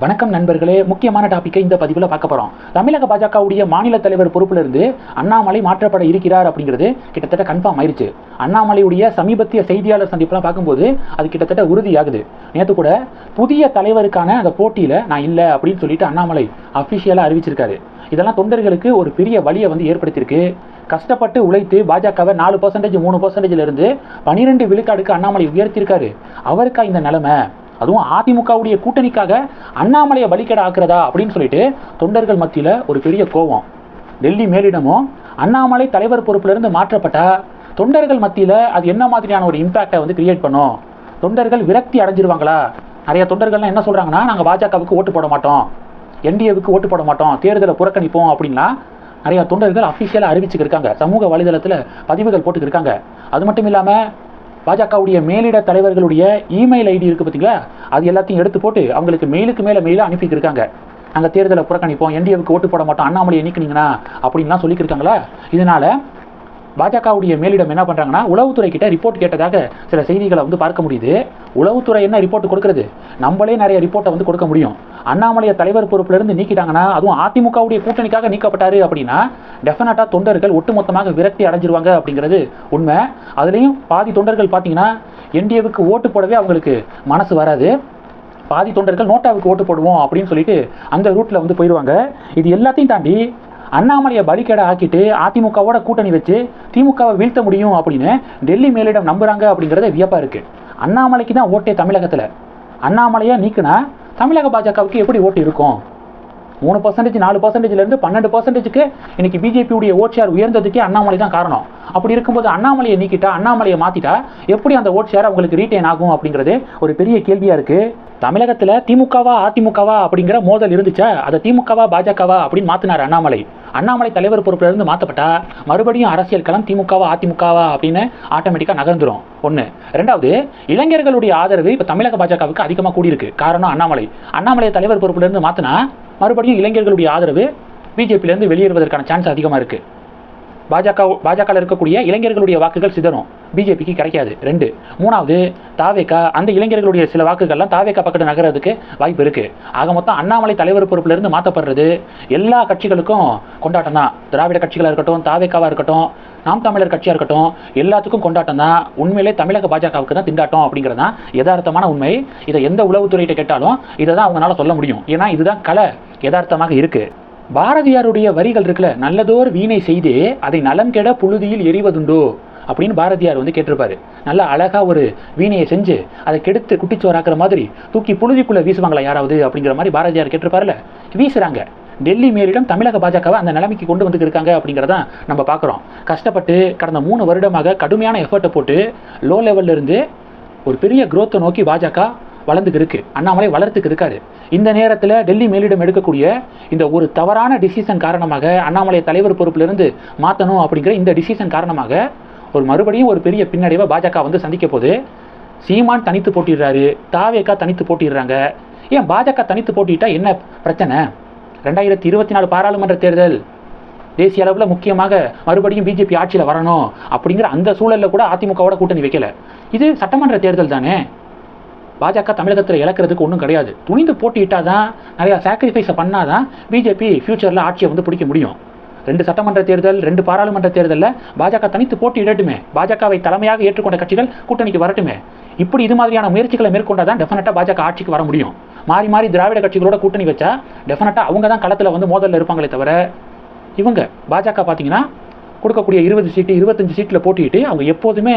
வணக்கம் நண்பர்களே முக்கியமான டாப்பிக்கை இந்த பதிவில் பார்க்க போகிறோம் தமிழக பாஜகவுடைய மாநில தலைவர் பொறுப்புல இருந்து அண்ணாமலை மாற்றப்பட இருக்கிறார் அப்படிங்கிறது கிட்டத்தட்ட கன்ஃபார்ம் ஆயிருச்சு. அண்ணாமலையுடைய சமீபத்திய செய்தியாளர் சந்திப்பெல்லாம் பார்க்கும்போது அது கிட்டத்தட்ட உறுதியாகுது. நேற்று கூட புதிய தலைவருக்கான அந்த போட்டியில் நான் இல்லை அப்படின்னு சொல்லிட்டு அண்ணாமலை அஃபிஷியலாக அறிவிச்சிருக்காரு. இதெல்லாம் தொண்டர்களுக்கு ஒரு பெரிய வழியை வந்து ஏற்படுத்தியிருக்கு. கஷ்டப்பட்டு உழைத்து பாஜகவை நாலு பர்சன்டேஜ் மூணு பர்சன்டேஜ்லேருந்து பன்னிரெண்டு பனிரெண்டு விழுக்காடுக்கு அண்ணாமலை உயர்த்தியிருக்காரு. அவருக்கா இந்த நிலைமை? அதுவும் அதிமுகவுடைய கூட்டணிக்காக அண்ணாமலையை பலிக்கடை ஆக்குறதா அப்படின்னு சொல்லிட்டு தொண்டர்கள் மத்தியில் ஒரு பெரிய கோபம். டெல்லி மேலிடமும் அண்ணாமலை தலைவர் பொறுப்பிலிருந்து மாற்றப்பட்டா தொண்டர்கள் மத்தியில் அது என்ன மாதிரியான ஒரு இம்பேக்டை வந்து கிரியேட் பண்ணும்? தொண்டர்கள் விரக்தி அடைஞ்சிருவாங்களா? நிறைய தொண்டர்கள்லாம் என்ன சொல்கிறாங்கன்னா நாங்கள் பாஜகவுக்கு ஓட்டு போட மாட்டோம். என்டிஏவுக்கு ஓட்டு போட மாட்டோம். தேர்தலை புறக்கணிப்போம் அப்படின்லாம் நிறைய தொண்டர்கள் அஃபிஷியலாக அறிவிச்சுக்கிருக்காங்க. சமூக வலைதளத்தில் பதிவுகள் போட்டுக்கிருக்காங்க. அது மட்டும் இல்லாமல் பாஜகவுடைய மேலிட தலைவர்களுடைய இமெயில் ஐடி இருக்குது பார்த்தீங்களா? அது எல்லாத்தையும் எடுத்து போட்டு அவங்களுக்கு மெயிலுக்கு மேலே மெயிலாக அனுப்பிக்கிருக்காங்க. நாங்கள் தேர்தலை புறக்கணிப்போம் என்டிஏவுக்கு ஓட்டு போட மாட்டோம் அண்ணாமலையை நீக்கினீங்கன்னா அப்படின்லாம் சொல்லிக்கிருக்காங்களா? இதனால் பாஜகவுடைய மேலிடம் என்ன பண்ணுறாங்கன்னா உளவுத்துறை கிட்ட ரிப்போர்ட் கேட்டதாக சில செய்திகளை வந்து பார்க்க முடியுது. உளவுத்துறை என்ன ரிப்போர்ட் கொடுக்கறது? நம்மளே நிறைய ரிப்போர்ட்டை வந்து கொடுக்க முடியும். அண்ணாமலையை தலைவர் பொறுப்பிலிருந்து நீக்கிட்டாங்கன்னா அதுவும் அதிமுகவுடைய கூட்டணிக்காக நீக்கப்பட்டாரு அப்படின்னா டெஃபினட்டாக தொண்டர்கள் ஒட்டுமொத்தமாக விரக்தி அடைஞ்சிருவாங்க அப்படிங்கிறது உண்மை. அதுலேயும் பாதி தொண்டர்கள் பார்த்தீங்கன்னா என்டிஏவுக்கு ஓட்டு போடவே அவங்களுக்கு மனசு வராது. பாதி தொண்டர்கள் நோட்டாவுக்கு ஓட்டு போடுவோம் அப்படின்னு சொல்லிட்டு அந்த ரூட்டில் வந்து போயிடுவாங்க இது எல்லாத்தையும் தாண்டி அண்ணாமலையை பலிக்கேடை ஆக்கிட்டு அதிமுகவோட கூட்டணி வச்சு திமுகவை வீழ்த்த முடியும் அப்படின்னு டெல்லி மேலிடம் நம்புறாங்க அப்படிங்கிறத வியப்பா இருக்கு. அண்ணாமலைக்கு தான் ஓட்டே தமிழகத்தில். அண்ணாமலையை நீக்குனா தமிழக பாஜகவுக்கு எப்படி ஓட்டு இருக்கும்? மூணு பர்சன்டேஜ் நாலு பர்சன்டேஜ்லேருந்து பன்னெண்டு பர்சன்டேஜுக்கு இன்னைக்கு பிஜேபியுடைய ஓட் ஷேர் உயர்ந்ததுக்கே அண்ணாமலை தான் காரணம். அப்படி இருக்கும்போது அண்ணாமலையை நீக்கிட்டா அண்ணாமலையை மாற்றிட்டா எப்படி அந்த ஓட் ஷேர் அவங்களுக்கு ரீட்டைன் ஆகும் அப்படிங்கிறது ஒரு பெரிய கேள்வியாக இருக்குது தமிழகத்தில் திமுகவா அதிமுகவா அப்படிங்கிற மோதல் இருந்துச்சா? அதை திமுகவா பாஜகவா அப்படின்னு மாற்றினார் அண்ணாமலை. அண்ணாமலை தலைவர் பொறுப்பிலிருந்து மாற்றப்பட்டா மறுபடியும் அரசியல் களம் திமுகவா அதிமுகவா அப்படின்னு ஆட்டோமேட்டிக்காக நகர்ந்துரும். ஒன்று ரெண்டாவது இளைஞர்களுடைய ஆதரவு இப்போ தமிழக பாஜகவுக்கு அதிகமாக கூடியிருக்கு. காரணம் அண்ணாமலை. அண்ணாமலை தலைவர் பொறுப்பிலிருந்து மாற்றினா மறுபடியும் இளைஞர்களுடைய ஆதரவு பிஜேபியிலேருந்து வெளியேறுவதற்கான சான்ஸ் அதிகமாக இருக்குது பாஜக பாஜகவில் இருக்கக்கூடிய இளைஞர்களுடைய வாக்குகள் சிதறும். பிஜேபிக்கு கிடைக்காது. ரெண்டு. மூணாவது தாவேக்கா அந்த இளைஞர்களுடைய சில வாக்குகள்லாம் தாவேக்கா பக்கத்து நகர்றதுக்கு வாய்ப்பு இருக்குது ஆக மொத்தம் அண்ணாமலை தலைவர் பொறுப்பிலிருந்து மாற்றப்படுறது எல்லா கட்சிகளுக்கும் கொண்டாட்டம் தான். திராவிட கட்சிகளாக இருக்கட்டும் தாவேக்காவாக இருக்கட்டும் நாம் தமிழர் கட்சியாக இருக்கட்டும் எல்லாத்துக்கும் கொண்டாட்டம் தான். உண்மையிலே தமிழக பாஜகவுக்கு தான் திண்டாட்டம் அப்படிங்கிறது தான் யதார்த்தமான உண்மை. இதை எந்த உளவுத்துறையிட்ட கேட்டாலும் இதை தான் அவங்களால சொல்ல முடியும். ஏன்னா இதுதான் கலை. யதார்த்தமாக இருக்கு. பாரதியாருடைய வரிகள் இருக்குல்ல நல்லதோர் வீணை செய்து அதை நலம் கெட புழுதியில் எரிவதுண்டோ அப்படின்னு பாரதியார் வந்து கேட்டிருப்பாரு. நல்ல அழகா ஒரு வீணையை செஞ்சு அதை கெடுத்து குட்டிச்சோராக்குற மாதிரி தூக்கி புழுதிக்குள்ள வீசுவாங்களா யாராவது அப்படிங்கிற மாதிரி பாரதியார் கேட்டிருப்பாருல்ல. வீசுறாங்க. டெல்லி மேலிடம் தமிழக பாஜகவை அந்த நிலைமைக்கு கொண்டு வந்து இருக்காங்க அப்படிங்கிறத நம்ம பார்க்குறோம். கஷ்டப்பட்டு கடந்த மூணு வருடமாக கடுமையான எஃபர்ட்டை போட்டு லோ லெவல்ல இருந்து ஒரு பெரிய குரோத்தை நோக்கி பாஜக வளர்ந்துக்கு இருக்கு. அண்ணாமலை வளர்த்துக்கு இருக்காரு. இந்த நேரத்தில் டெல்லி மேலிடம் எடுக்கக்கூடிய இந்த ஒரு தவறான டிசிஷன் காரணமாக அண்ணாமலை தலைவர் பொறுப்பிலிருந்து மாற்றணும் அப்படிங்கிற இந்த டிசிஷன் காரணமாக ஒரு மறுபடியும் ஒரு பெரிய பின்னடைவை பாஜக வந்து சந்திக்க போது சீமான் தனித்து போட்டிடுறாரு. தாவேக்கா தனித்து போட்டிடுறாங்க. ஏன் பாஜக தனித்து போட்டிட்டா என்ன பிரச்சனை? ரெண்டாயிரத்தி இருபத்தி நாலு பாராளுமன்ற தேர்தல். தேசிய அளவில் முக்கியமாக மறுபடியும் பிஜேபி ஆட்சியில் வரணும் அப்படிங்கிற அந்த சூழலில் கூட அதிமுகவோட கூட்டணி வைக்கல. இது சட்டமன்ற தேர்தல் தானே? பாஜக தமிழகத்தில் இழக்கிறதுக்கு ஒன்றும் கிடையாது. துணிந்து போட்டிட்டால் தான் நிறையா சாக்ரிஃபைஸை பண்ணாதான் பிஜேபி ஃப்யூச்சரில் ஆட்சியை வந்து பிடிக்க முடியும். ரெண்டு சட்டமன்ற தேர்தல் ரெண்டு பாராளுமன்ற தேர்தலில் பாஜக தனித்து போட்டியிடட்டுமே பாஜகவை தலைமையாக ஏற்றுக்கொண்ட கட்சிகள் கூட்டணிக்கு வரட்டுமே. இப்படி இது மாதிரியான முயற்சிகளை மேற்கொண்டால் தான் டெஃபினட்டாக பாஜக ஆட்சிக்கு வர முடியும். மாறி மாறி திராவிட கட்சிகளோட கூட்டணி வச்சா டெஃபினட்டாக அவங்க தான் களத்தில் வந்து மோதலில் இருப்பாங்களே தவிர இவங்க பாஜக பார்த்தீங்கன்னா கொடுக்கக்கூடிய இருபது சீட்டு இருபத்தஞ்சு சீட்டில் போட்டிட்டு அவங்க எப்போதுமே